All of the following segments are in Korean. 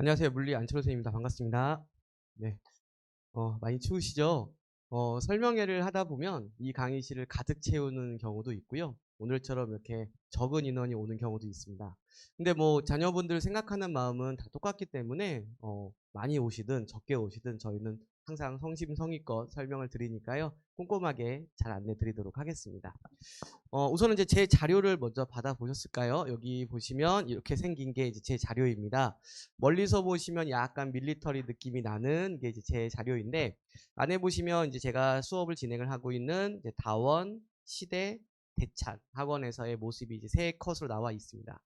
안녕하세요. 물리 안철호 선생님입니다. 반갑습니다. 네. 어, 많이 추우시죠? 어, 설명회를 하다 보면 이 강의실을 가득 채우는 경우도 있고요. 오늘처럼 이렇게 적은 인원이 오는 경우도 있습니다. 근데 뭐 자녀분들 생각하는 마음은 다 똑같기 때문에 어, 많이 오시든 적게 오시든 저희는 항상 성심성의껏 설명을 드리니까요. 꼼꼼하게 잘 안내 드리도록 하겠습니다. 어, 우선은 이제 제 자료를 먼저 받아 보셨을까요? 여기 보시면 이렇게 생긴 게 이제 제 자료입니다. 멀리서 보시면 약간 밀리터리 느낌이 나는 게 이제 제 자료인데 안에 보시면 이제 제가 수업을 진행을 하고 있는 다원, 시대, 대찬 학원에서의 모습이 이제 세 컷으로 나와 있습니다.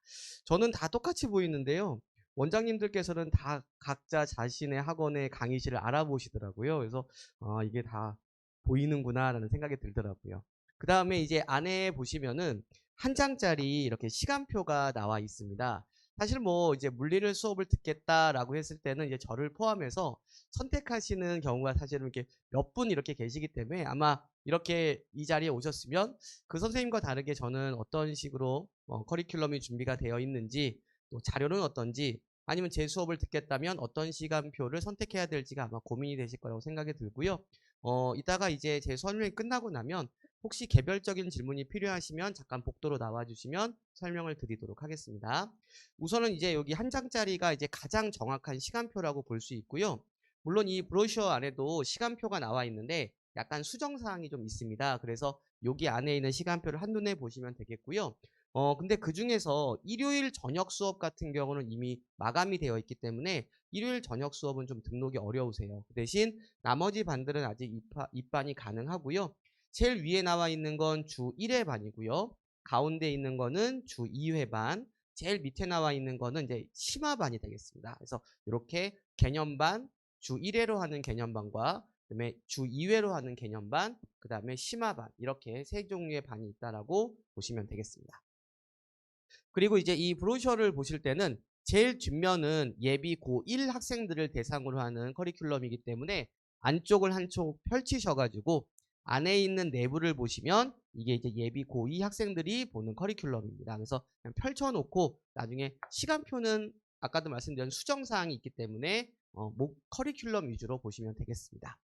저는 다 똑같이 보이는데요. 원장님들께서는 다 각자 자신의 학원의 강의실을 알아보시더라고요. 그래서 아, 이게 다 보이는구나라는 생각이 들더라고요. 그 다음에 이제 안에 보시면은 한 장짜리 이렇게 시간표가 나와 있습니다. 사실 뭐 이제 물리를 수업을 듣겠다라고 했을 때는 이제 저를 포함해서 선택하시는 경우가 사실은 이렇게 몇 분 이렇게 계시기 때문에 아마 이렇게 이 자리에 오셨으면 그 선생님과 다르게 저는 어떤 식으로 어, 커리큘럼이 준비가 되어 있는지 또 자료는 어떤지 아니면 제 수업을 듣겠다면 어떤 시간표를 선택해야 될지가 아마 고민이 되실 거라고 생각이 들고요. 어, 이따가 이제 제 설명이 끝나고 나면 혹시 개별적인 질문이 필요하시면 잠깐 복도로 나와 주시면 설명을 드리도록 하겠습니다. 우선은 이제 여기 한 장짜리가 이제 가장 정확한 시간표라고 볼 수 있고요. 물론 이 브로셔 안에도 시간표가 나와 있는데 약간 수정 사항이 좀 있습니다. 그래서 여기 안에 있는 시간표를 한눈에 보시면 되겠고요. 어, 근데 그 중에서 일요일 저녁 수업 같은 경우는 이미 마감이 되어 있기 때문에 일요일 저녁 수업은 좀 등록이 어려우세요. 그 대신 나머지 반들은 아직 입하, 입반이 가능하고요. 제일 위에 나와 있는 건 주 1회 반이고요. 가운데 있는 거는 주 2회 반, 제일 밑에 나와 있는 거는 이제 심화반이 되겠습니다. 그래서 이렇게 개념반, 주 1회로 하는 개념반과 그다음에 주 2회로 하는 개념반, 그다음에 심화반 이렇게 세 종류의 반이 있다라고 보시면 되겠습니다. 그리고 이제 이 브로셔를 보실 때는 제일 뒷면은 예비 고1 학생들을 대상으로 하는 커리큘럼이기 때문에 안쪽을 한쪽 펼치셔가지고 안에 있는 내부를 보시면 이게 이제 예비 고2 학생들이 보는 커리큘럼입니다. 그래서 그냥 펼쳐놓고 나중에 시간표는 아까도 말씀드린 수정사항이 있기 때문에 어, 목 커리큘럼 위주로 보시면 되겠습니다.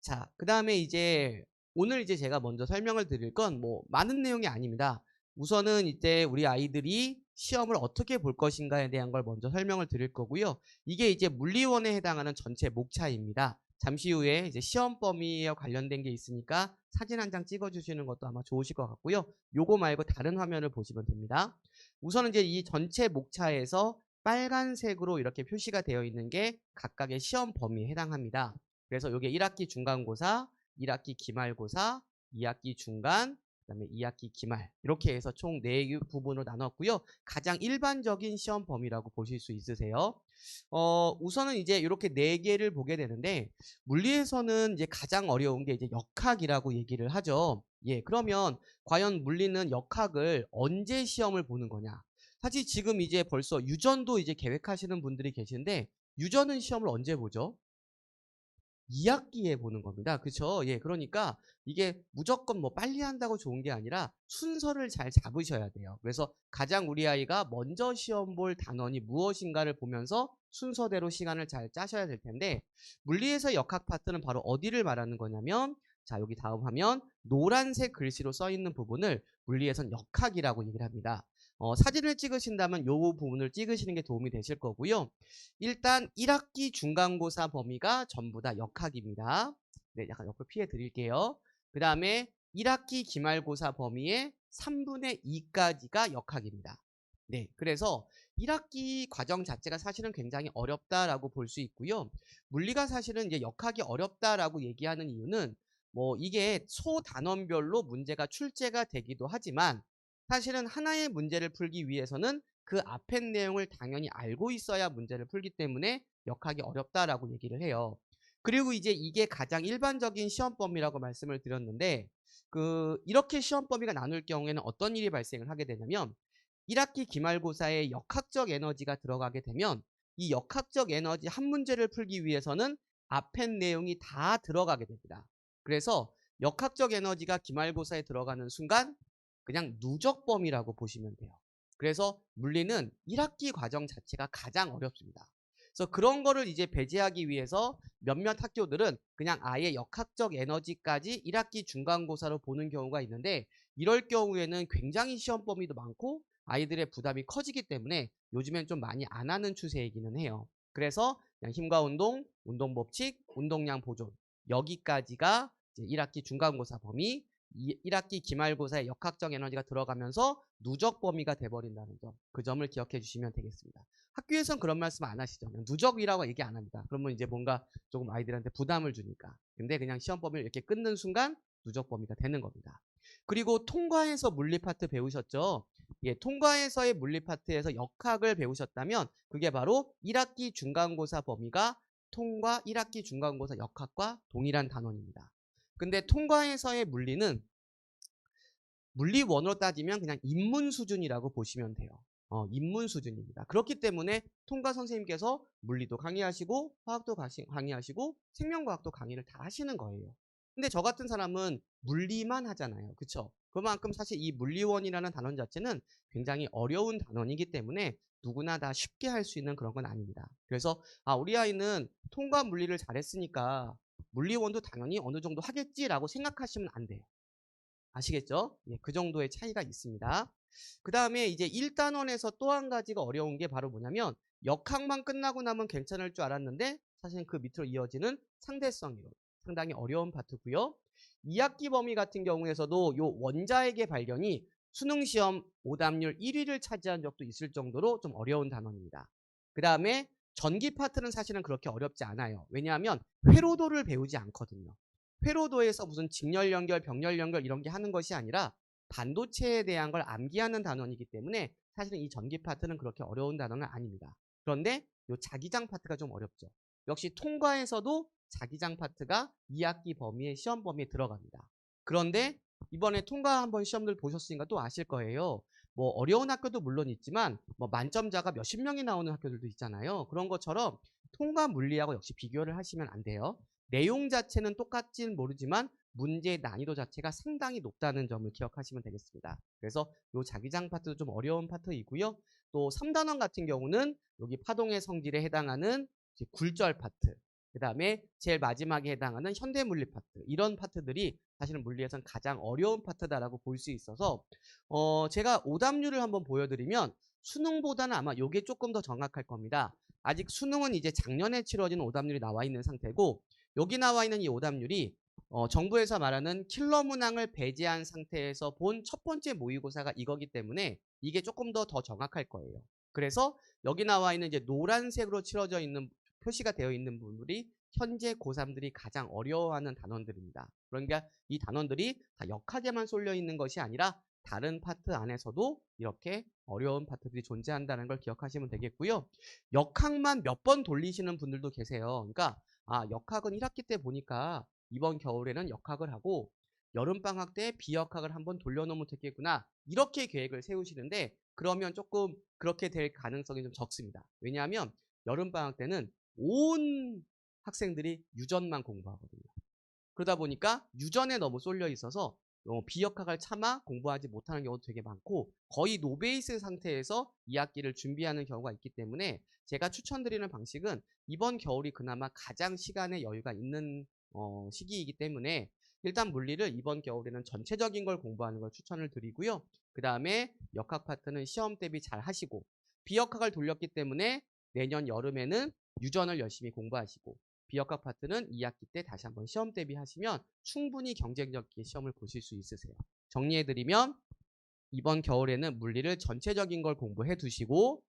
자, 그 다음에 이제 오늘 이제 제가 먼저 설명을 드릴 건 뭐 많은 내용이 아닙니다. 우선은 이제 우리 아이들이 시험을 어떻게 볼 것인가에 대한 걸 먼저 설명을 드릴 거고요. 이게 이제 물리원에 해당하는 전체 목차입니다. 잠시 후에 이제 시험 범위에 관련된 게 있으니까 사진 한 장 찍어 주시는 것도 아마 좋으실 것 같고요. 요거 말고 다른 화면을 보시면 됩니다. 우선은 이제 이 전체 목차에서 빨간색으로 이렇게 표시가 되어 있는 게 각각의 시험 범위에 해당합니다. 그래서 요게 1학기 중간고사, 1학기 기말고사, 2학기 중간, 그다음에 2학기 기말 이렇게 해서 총4 부분으로 나눴고요. 가장 일반적인 시험 범위라고 보실 수 있으세요. 어, 우선은 이제 이렇게 4개를 보게 되는데 물리에서는 이제 가장 어려운 게 이제 역학이라고 얘기를 하죠. 예, 그러면 과연 물리는 역학을 언제 시험을 보는 거냐? 사실 지금 이제 벌써 유전도 이제 계획하시는 분들이 계신데 유전은 시험을 언제 보죠? 2학기에 보는 겁니다. 그쵸? 예, 그러니까 이게 무조건 뭐 빨리 한다고 좋은 게 아니라 순서를 잘 잡으셔야 돼요. 그래서 가장 우리 아이가 먼저 시험 볼 단원이 무엇인가를 보면서 순서대로 시간을 잘 짜셔야 될 텐데 물리에서 역학 파트는 바로 어디를 말하는 거냐면 자, 여기 다음 화면 노란색 글씨로 써 있는 부분을 물리에선 역학이라고 얘기를 합니다. 어, 사진을 찍으신다면 요 부분을 찍으시는 게 도움이 되실 거고요. 일단 1학기 중간고사 범위가 전부 다 역학입니다. 네, 약간 옆으로 피해 드릴게요. 그 다음에 1학기 기말고사 범위의 3분의 2까지가 역학입니다. 네, 그래서 1학기 과정 자체가 사실은 굉장히 어렵다라고 볼 수 있고요. 물리가 사실은 이제 역학이 어렵다라고 얘기하는 이유는 뭐 이게 소 단원별로 문제가 출제가 되기도 하지만 사실은 하나의 문제를 풀기 위해서는 그 앞의 내용을 당연히 알고 있어야 문제를 풀기 때문에 역학이 어렵다라고 얘기를 해요. 그리고 이제 이게 가장 일반적인 시험 범위라고 말씀을 드렸는데 그 이렇게 시험 범위가 나눌 경우에는 어떤 일이 발생을 하게 되냐면 1학기 기말고사에 역학적 에너지가 들어가게 되면 이 역학적 에너지 한 문제를 풀기 위해서는 앞의 내용이 다 들어가게 됩니다. 그래서 역학적 에너지가 기말고사에 들어가는 순간 그냥 누적범위라고 보시면 돼요. 그래서 물리는 1학기 과정 자체가 가장 어렵습니다. 그래서 그런 거를 이제 배제하기 위해서 몇몇 학교들은 그냥 아예 역학적 에너지까지 1학기 중간고사로 보는 경우가 있는데 이럴 경우에는 굉장히 시험 범위도 많고 아이들의 부담이 커지기 때문에 요즘엔 좀 많이 안 하는 추세이기는 해요. 그래서 그냥 힘과 운동, 운동 법칙, 운동량 보존 여기까지가 이제 1학기 중간고사 범위, 1학기 기말고사의 역학적 에너지가 들어가면서 누적 범위가 돼버린다는 점, 그 점을 기억해 주시면 되겠습니다. 학교에선 그런 말씀 안 하시죠. 누적이라고 얘기 안 합니다. 그러면 이제 뭔가 조금 아이들한테 부담을 주니까. 근데 그냥 시험 범위를 이렇게 끊는 순간 누적 범위가 되는 겁니다. 그리고 통과해서 물리 파트 배우셨죠? 예, 통과해서의 물리 파트에서 역학을 배우셨다면 그게 바로 1학기 중간고사 범위가 통과 1학기 중간고사 역학과 동일한 단원입니다. 근데 통과해서의 물리는 물리 원으로 따지면 그냥 입문 수준이라고 보시면 돼요. 어, 입문 수준입니다. 그렇기 때문에 통과 선생님께서 물리도 강의하시고 화학도 강의하시고 생명과학도 강의를 다 하시는 거예요. 근데 저 같은 사람은 물리만 하잖아요. 그쵸? 그만큼 사실 이 물리원이라는 단원 자체는 굉장히 어려운 단원이기 때문에 누구나 다 쉽게 할 수 있는 그런 건 아닙니다. 그래서 아 우리 아이는 통과 물리를 잘했으니까 물리원도 당연히 어느 정도 하겠지라고 생각하시면 안 돼요. 아시겠죠? 예, 그 정도의 차이가 있습니다. 그 다음에 이제 1단원에서 또 한 가지가 어려운 게 바로 뭐냐면 역학만 끝나고 나면 괜찮을 줄 알았는데 사실 그 밑으로 이어지는 상대성 이론 상당히 어려운 파트고요. 2학기 범위 같은 경우에서도 요 원자에게 발견이 수능 시험 오답률 1위를 차지한 적도 있을 정도로 좀 어려운 단원입니다. 그 다음에 전기 파트는 사실은 그렇게 어렵지 않아요. 왜냐하면 회로도를 배우지 않거든요. 회로도에서 무슨 직렬 연결, 병렬 연결 이런 게 하는 것이 아니라 반도체에 대한 걸 암기하는 단원이기 때문에 사실은 이 전기 파트는 그렇게 어려운 단원은 아닙니다. 그런데 요 자기장 파트가 좀 어렵죠. 역시 통과에서도 자기장 파트가 2학기 범위의 시험 범위에 들어갑니다. 그런데 이번에 통과 한번 시험들 보셨으니까 또 아실 거예요. 뭐 어려운 학교도 물론 있지만 뭐 만점자가 몇십 명이 나오는 학교들도 있잖아요. 그런 것처럼 통과 물리하고 역시 비교를 하시면 안 돼요. 내용 자체는 똑같지는 모르지만 문제의 난이도 자체가 상당히 높다는 점을 기억하시면 되겠습니다. 그래서 요 자기장 파트도 좀 어려운 파트이고요. 또 3단원 같은 경우는 여기 파동의 성질에 해당하는 굴절 파트, 그 다음에 제일 마지막에 해당하는 현대물리 파트 이런 파트들이 사실은 물리에선 가장 어려운 파트다라고 볼 수 있어서 어 제가 오답률을 한번 보여드리면 수능보다는 아마 요게 조금 더 정확할 겁니다. 아직 수능은 이제 작년에 치러진 오답률이 나와 있는 상태고 여기 나와 있는 이 오답률이 어, 정부에서 말하는 킬러 문항을 배제한 상태에서 본 첫 번째 모의고사가 이거기 때문에 이게 조금 더 더 정확할 거예요. 그래서 여기 나와 있는 이제 노란색으로 칠해져 있는 표시가 되어 있는 부분들이 현재 고3들이 가장 어려워하는 단원들입니다. 그러니까 이 단원들이 다 역학에만 쏠려 있는 것이 아니라 다른 파트 안에서도 이렇게 어려운 파트들이 존재한다는 걸 기억하시면 되겠고요. 역학만 몇 번 돌리시는 분들도 계세요. 그러니까 아 역학은 1학기 때 보니까 이번 겨울에는 역학을 하고 여름방학 때 비역학을 한번 돌려놓으면 되겠구나 이렇게 계획을 세우시는데 그러면 조금 그렇게 될 가능성이 좀 적습니다. 왜냐하면 여름방학 때는 온 학생들이 유전만 공부하거든요. 그러다 보니까 유전에 너무 쏠려 있어서 어, 비역학을 참아 공부하지 못하는 경우도 되게 많고 거의 노베이스 상태에서 2학기를 준비하는 경우가 있기 때문에 제가 추천드리는 방식은 이번 겨울이 그나마 가장 시간의 여유가 있는 어, 시기이기 때문에 일단 물리를 이번 겨울에는 전체적인 걸 공부하는 걸 추천을 드리고요. 그 다음에 역학 파트는 시험 대비 잘 하시고 비역학을 돌렸기 때문에 내년 여름에는 유전을 열심히 공부하시고 비역학 파트는 2학기 때 다시 한번 시험 대비하시면 충분히 경쟁적인 시험을 보실 수 있으세요. 정리해드리면 이번 겨울에는 물리를 전체적인 걸 공부해 두시고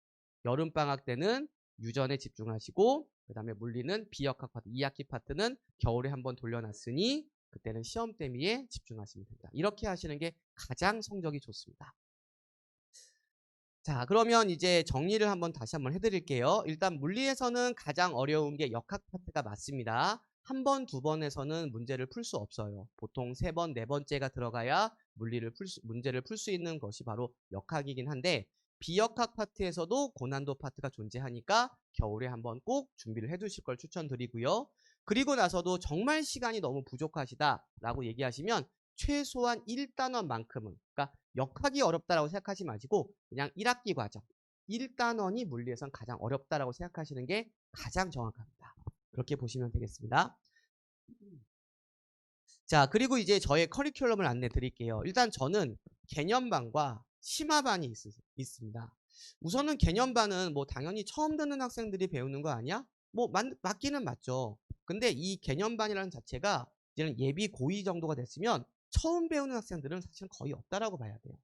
여름방학 때는 유전에 집중하시고 그 다음에 물리는 비역학 파트, 2학기 파트는 겨울에 한번 돌려놨으니 그때는 시험 대비에 집중하시면 됩니다. 이렇게 하시는 게 가장 성적이 좋습니다. 자, 그러면 이제 정리를 한번 다시 한번 해드릴게요. 일단 물리에서는 가장 어려운 게 역학 파트가 맞습니다. 한 번, 두 번에서는 문제를 풀 수 없어요. 보통 세 번, 네 번째가 들어가야 물리를 풀 수, 문제를 풀 수 있는 것이 바로 역학이긴 한데 비역학 파트에서도 고난도 파트가 존재하니까 겨울에 한번 꼭 준비를 해두실 걸 추천드리고요. 그리고 나서도 정말 시간이 너무 부족하시다라고 얘기하시면 최소한 1단원만큼은 그러니까 역학이 어렵다라고 생각하지 마시고 그냥 1학기 과정 1단원이 물리에선 가장 어렵다라고 생각하시는 게 가장 정확합니다. 그렇게 보시면 되겠습니다. 자, 그리고 이제 저의 커리큘럼을 안내 드릴게요. 일단 저는 개념반과 심화반이 있, 있습니다. 우선은 개념반은 뭐 당연히 처음 듣는 학생들이 배우는 거 아니야? 뭐 맞, 맞기는 맞죠. 근데 이 개념반이라는 자체가 이제는 예비 고2 정도가 됐으면 처음 배우는 학생들은 사실은 거의 없다라고 봐야 돼요.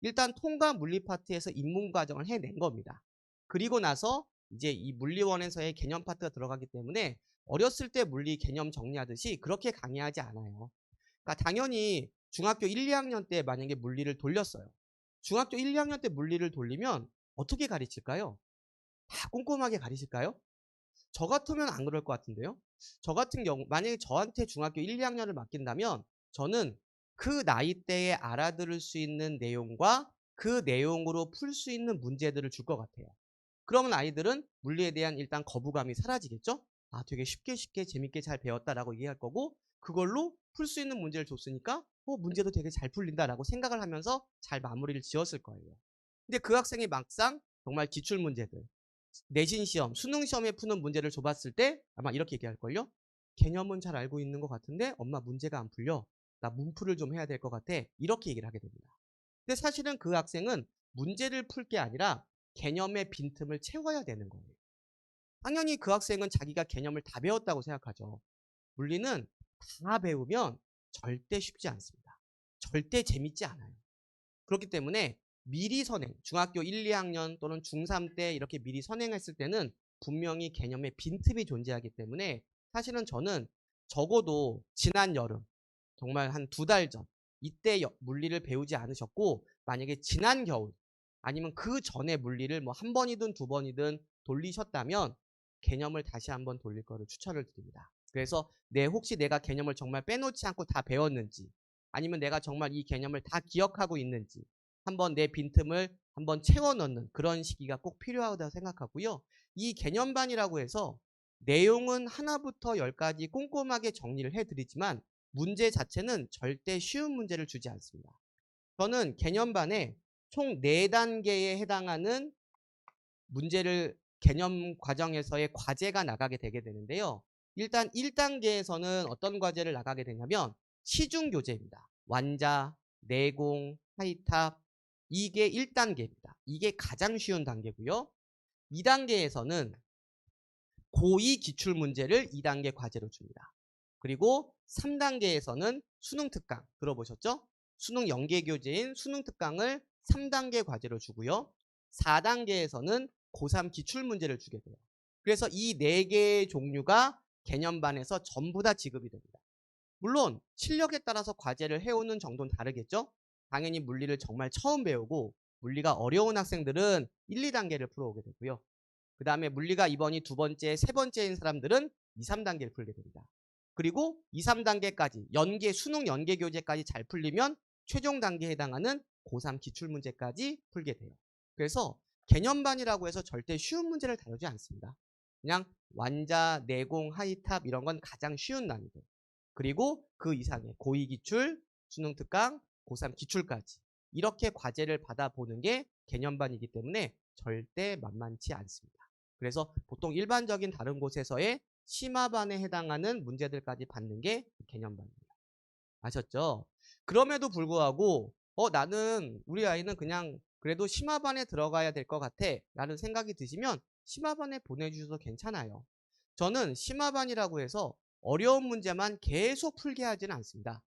일단 통과 물리 파트에서 입문 과정을 해낸 겁니다. 그리고 나서 이제 이 물리원에서의 개념 파트가 들어가기 때문에 어렸을 때 물리 개념 정리하듯이 그렇게 강의하지 않아요. 그러니까 당연히 중학교 1, 2학년 때 만약에 물리를 돌렸어요. 중학교 1, 2학년 때 물리를 돌리면 어떻게 가르칠까요? 다 꼼꼼하게 가르칠까요? 저 같으면 안 그럴 것 같은데요. 저 같은 경우 만약에 저한테 중학교 1, 2학년을 맡긴다면 저는 그 나이대에 알아들을 수 있는 내용과 그 내용으로 풀 수 있는 문제들을 줄 것 같아요. 그러면 아이들은 물리에 대한 일단 거부감이 사라지겠죠? 아, 되게 쉽게 쉽게 재밌게 잘 배웠다라고 얘기할 거고 그걸로 풀 수 있는 문제를 줬으니까 어, 문제도 되게 잘 풀린다라고 생각을 하면서 잘 마무리를 지었을 거예요. 근데 그 학생이 막상 정말 기출 문제들, 내신 시험, 수능 시험에 푸는 문제를 줘봤을 때 아마 이렇게 얘기할걸요? 개념은 잘 알고 있는 것 같은데 엄마 문제가 안 풀려. 나 문풀을 좀 해야 될 것 같아. 이렇게 얘기를 하게 됩니다. 근데 사실은 그 학생은 문제를 풀 게 아니라 개념의 빈틈을 채워야 되는 거예요. 당연히 그 학생은 자기가 개념을 다 배웠다고 생각하죠. 물리는 다 배우면 절대 쉽지 않습니다. 절대 재밌지 않아요. 그렇기 때문에 미리 선행, 중학교 1, 2학년 또는 중3 때 이렇게 미리 선행했을 때는 분명히 개념의 빈틈이 존재하기 때문에 사실은 저는 적어도 지난 여름, 정말 한 두 달 전, 이때 물리를 배우지 않으셨고, 만약에 지난 겨울, 아니면 그 전에 물리를 뭐 한 번이든 두 번이든 돌리셨다면 개념을 다시 한번 돌릴 거를 추천을 드립니다. 그래서 내 혹시 내가 개념을 정말 빼놓지 않고 다 배웠는지 아니면 내가 정말 이 개념을 다 기억하고 있는지 한번 내 빈틈을 한번 채워 넣는 그런 시기가 꼭 필요하다고 생각하고요. 이 개념반이라고 해서 내용은 하나부터 열까지 꼼꼼하게 정리를 해드리지만 문제 자체는 절대 쉬운 문제를 주지 않습니다. 저는 개념반에 총 4단계에 해당하는 문제를 개념 과정에서의 과제가 나가게 되게 되는데요. 일단 1단계에서는 어떤 과제를 나가게 되냐면 시중 교재입니다. 완자, 내공, 하이탑 이게 1단계입니다. 이게 가장 쉬운 단계고요. 2단계에서는 고2 기출 문제를 2단계 과제로 줍니다. 그리고 3단계에서는 수능 특강 들어보셨죠? 수능 연계 교재인 수능 특강을 3단계 과제로 주고요. 4단계에서는 고3 기출 문제를 주게 돼요. 그래서 이 4개의 종류가 개념반에서 전부 다 지급이 됩니다. 물론 실력에 따라서 과제를 해오는 정도는 다르겠죠? 당연히 물리를 정말 처음 배우고 물리가 어려운 학생들은 1, 2단계를 풀어오게 되고요. 그 다음에 물리가 이번이 두 번째, 세 번째인 사람들은 2, 3단계를 풀게 됩니다. 그리고 2, 3단계까지 연계, 수능 연계 교재까지 잘 풀리면 최종 단계에 해당하는 고3 기출문제까지 풀게 돼요. 그래서 개념반이라고 해서 절대 쉬운 문제를 다루지 않습니다. 그냥 완자, 내공, 하이탑 이런 건 가장 쉬운 난이도. 그리고 그 이상의 고2 기출, 수능 특강, 고3 기출까지 이렇게 과제를 받아보는 게 개념반이기 때문에 절대 만만치 않습니다. 그래서 보통 일반적인 다른 곳에서의 심화반에 해당하는 문제들까지 받는 게 개념반입니다. 아셨죠? 그럼에도 불구하고 어 나는 우리 아이는 그냥 그래도 심화반에 들어가야 될 것 같아 라는 생각이 드시면 심화반에 보내주셔도 괜찮아요. 저는 심화반이라고 해서 어려운 문제만 계속 풀게 하지는 않습니다.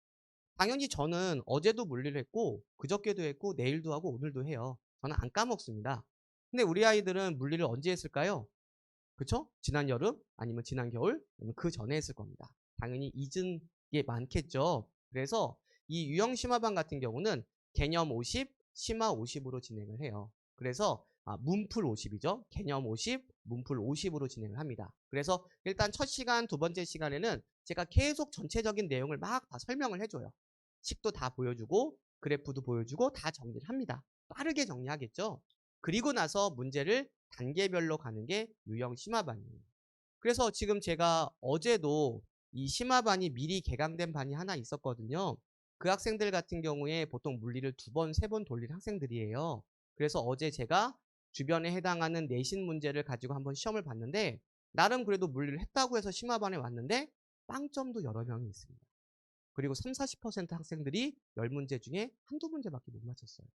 당연히 저는 어제도 물리를 했고 그저께도 했고 내일도 하고 오늘도 해요. 저는 안 까먹습니다. 근데 우리 아이들은 물리를 언제 했을까요? 그쵸? 지난 여름 아니면 지난 겨울 아니면 그 전에 했을 겁니다. 당연히 잊은 게 많겠죠. 그래서 이 유형 심화반 같은 경우는 개념 50, 심화 50으로 진행을 해요. 그래서 아, 문풀 50이죠. 개념 50, 문풀 50으로 진행을 합니다. 그래서 일단 첫 시간, 두 번째 시간에는 제가 계속 전체적인 내용을 막 다 설명을 해줘요. 식도 다 보여주고 그래프도 보여주고 다 정리를 합니다. 빠르게 정리하겠죠. 그리고 나서 문제를 단계별로 가는 게 유형 심화반이에요. 그래서 지금 제가 어제도 이 심화반이 미리 개강된 반이 하나 있었거든요. 그 학생들 같은 경우에 보통 물리를 두 번, 세 번 돌린 학생들이에요. 그래서 어제 제가 주변에 해당하는 내신 문제를 가지고 한번 시험을 봤는데 나름 그래도 물리를 했다고 해서 심화반에 왔는데 빵점도 여러 명이 있습니다. 그리고 3, 40% 학생들이 10문제 중에 한두 문제밖에 못 맞췄어요.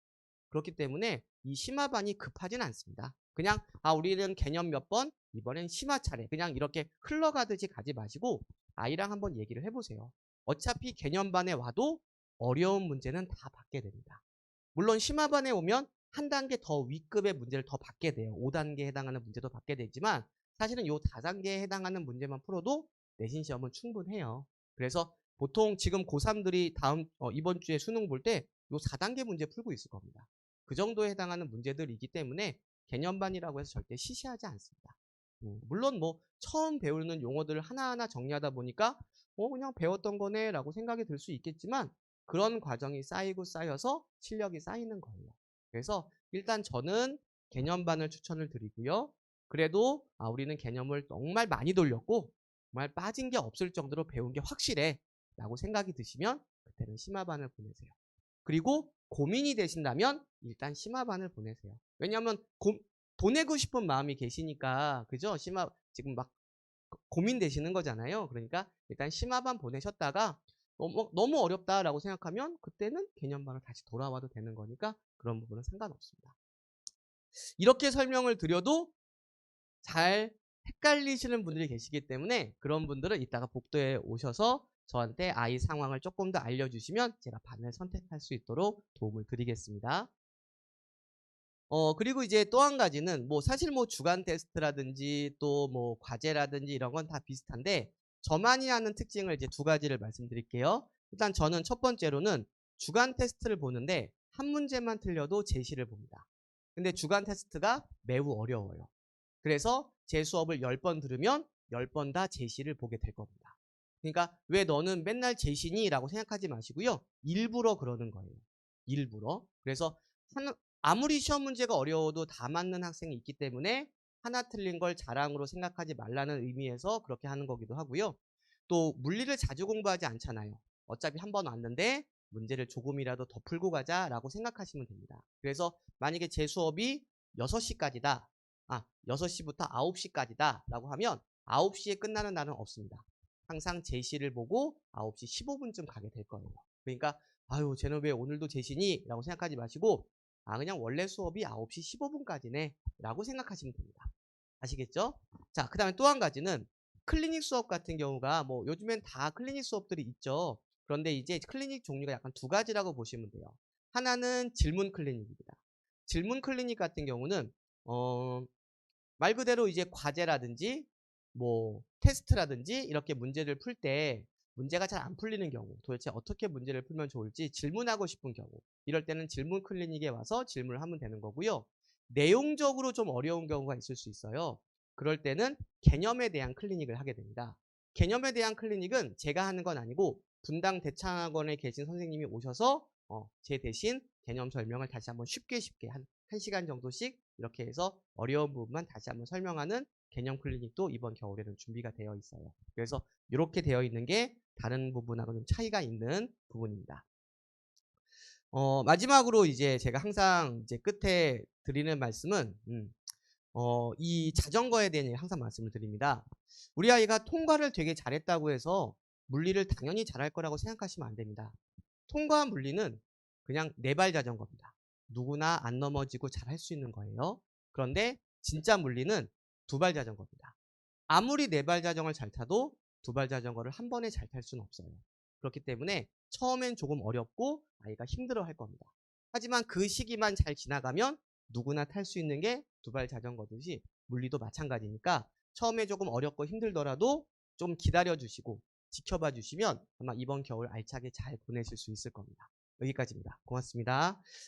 그렇기 때문에 이 심화반이 급하진 않습니다. 그냥 아 우리는 개념 몇 번, 이번엔 심화 차례 그냥 이렇게 흘러가듯이 가지 마시고 아이랑 한번 얘기를 해보세요. 어차피 개념반에 와도 어려운 문제는 다 받게 됩니다. 물론 심화반에 오면 한 단계 더 위급의 문제를 더 받게 돼요. 5단계에 해당하는 문제도 받게 되지만 사실은 요 4단계에 해당하는 문제만 풀어도 내신 시험은 충분해요. 그래서 보통 지금 고3들이 다음 어, 이번 주에 수능 볼때요 4단계 문제 풀고 있을 겁니다. 그 정도에 해당하는 문제들이기 때문에 개념반이라고 해서 절대 시시하지 않습니다. 음, 물론 뭐 처음 배우는 용어들을 하나하나 정리하다 보니까 어 그냥 배웠던 거네 라고 생각이 들 수 있겠지만 그런 과정이 쌓이고 쌓여서 실력이 쌓이는 거예요. 그래서 일단 저는 개념반을 추천을 드리고요. 그래도 아, 우리는 개념을 정말 많이 돌렸고 정말 빠진 게 없을 정도로 배운 게 확실해 라고 생각이 드시면 그때는 심화반을 보내세요. 그리고 고민이 되신다면 일단 심화반을 보내세요. 왜냐하면 고, 보내고 싶은 마음이 계시니까 그죠? 심화 지금 막 고민되시는 거잖아요. 그러니까 일단 심화반 보내셨다가 너무, 너무 어렵다라고 생각하면 그때는 개념반을 다시 돌아와도 되는 거니까 그런 부분은 상관없습니다. 이렇게 설명을 드려도 잘 헷갈리시는 분들이 계시기 때문에 그런 분들은 이따가 복도에 오셔서 저한테 아이 상황을 조금 더 알려주시면 제가 반을 선택할 수 있도록 도움을 드리겠습니다. 어, 그리고 이제 또 한 가지는 뭐 사실 뭐 주간 테스트라든지 또 뭐 과제라든지 이런 건 다 비슷한데 저만이 하는 특징을 이제 두 가지를 말씀드릴게요. 일단 저는 첫 번째로는 주간 테스트를 보는데 한 문제만 틀려도 제시를 봅니다. 근데 주간 테스트가 매우 어려워요. 그래서 제 수업을 10번 들으면 10번 다 제시를 보게 될 겁니다. 그러니까 왜 너는 맨날 제시니? 라고 생각하지 마시고요. 일부러 그러는 거예요. 일부러. 그래서 한, 아무리 시험 문제가 어려워도 다 맞는 학생이 있기 때문에 하나 틀린 걸 자랑으로 생각하지 말라는 의미에서 그렇게 하는 거기도 하고요. 또 물리를 자주 공부하지 않잖아요. 어차피 한 번 왔는데 문제를 조금이라도 더 풀고 가자라고 생각하시면 됩니다. 그래서 만약에 제 수업이 6시까지다. 아, 6시부터 9시까지다 라고 하면 9시에 끝나는 날은 없습니다. 항상 제시를 보고 9시 15분쯤 가게 될 거예요. 그러니까 아유 왜 오늘도 제시니? 라고 생각하지 마시고 아 그냥 원래 수업이 9시 15분까지네 라고 생각하시면 됩니다. 아시겠죠? 자, 그 다음에 또 한 가지는 클리닉 수업 같은 경우가 뭐 요즘엔 다 클리닉 수업들이 있죠. 그런데 이제 클리닉 종류가 약간 두 가지라고 보시면 돼요. 하나는 질문 클리닉입니다. 질문 클리닉 같은 경우는 어, 말 그대로 이제 과제라든지 뭐 테스트라든지 이렇게 문제를 풀 때 문제가 잘 안 풀리는 경우 도대체 어떻게 문제를 풀면 좋을지 질문하고 싶은 경우 이럴 때는 질문 클리닉에 와서 질문을 하면 되는 거고요. 내용적으로 좀 어려운 경우가 있을 수 있어요. 그럴 때는 개념에 대한 클리닉을 하게 됩니다. 개념에 대한 클리닉은 제가 하는 건 아니고 분당 대창학원에 계신 선생님이 오셔서 어, 제 대신 개념 설명을 다시 한번 쉽게 쉽게 한 1시간 정도씩 이렇게 해서 어려운 부분만 다시 한번 설명하는 개념 클리닉도 이번 겨울에는 준비가 되어 있어요. 그래서 이렇게 되어 있는 게 다른 부분하고 좀 차이가 있는 부분입니다. 어, 마지막으로 이제 제가 항상 이제 끝에 드리는 말씀은 음, 어, 이 자전거에 대한 얘기 항상 말씀을 드립니다. 우리 아이가 통과를 되게 잘했다고 해서 물리를 당연히 잘할 거라고 생각하시면 안 됩니다. 통과 물리는 그냥 네발 자전거입니다. 누구나 안 넘어지고 잘할 수 있는 거예요. 그런데 진짜 물리는 두발 자전거입니다. 아무리 네발 자전거를 잘 타도 두발 자전거를 한 번에 잘 탈 수는 없어요. 그렇기 때문에 처음엔 조금 어렵고 아이가 힘들어 할 겁니다. 하지만 그 시기만 잘 지나가면 누구나 탈 수 있는 게 두발 자전거듯이 물리도 마찬가지니까 처음에 조금 어렵고 힘들더라도 좀 기다려 주시고 지켜봐 주시면 아마 이번 겨울 알차게 잘 보내실 수 있을 겁니다. 여기까지입니다. 고맙습니다.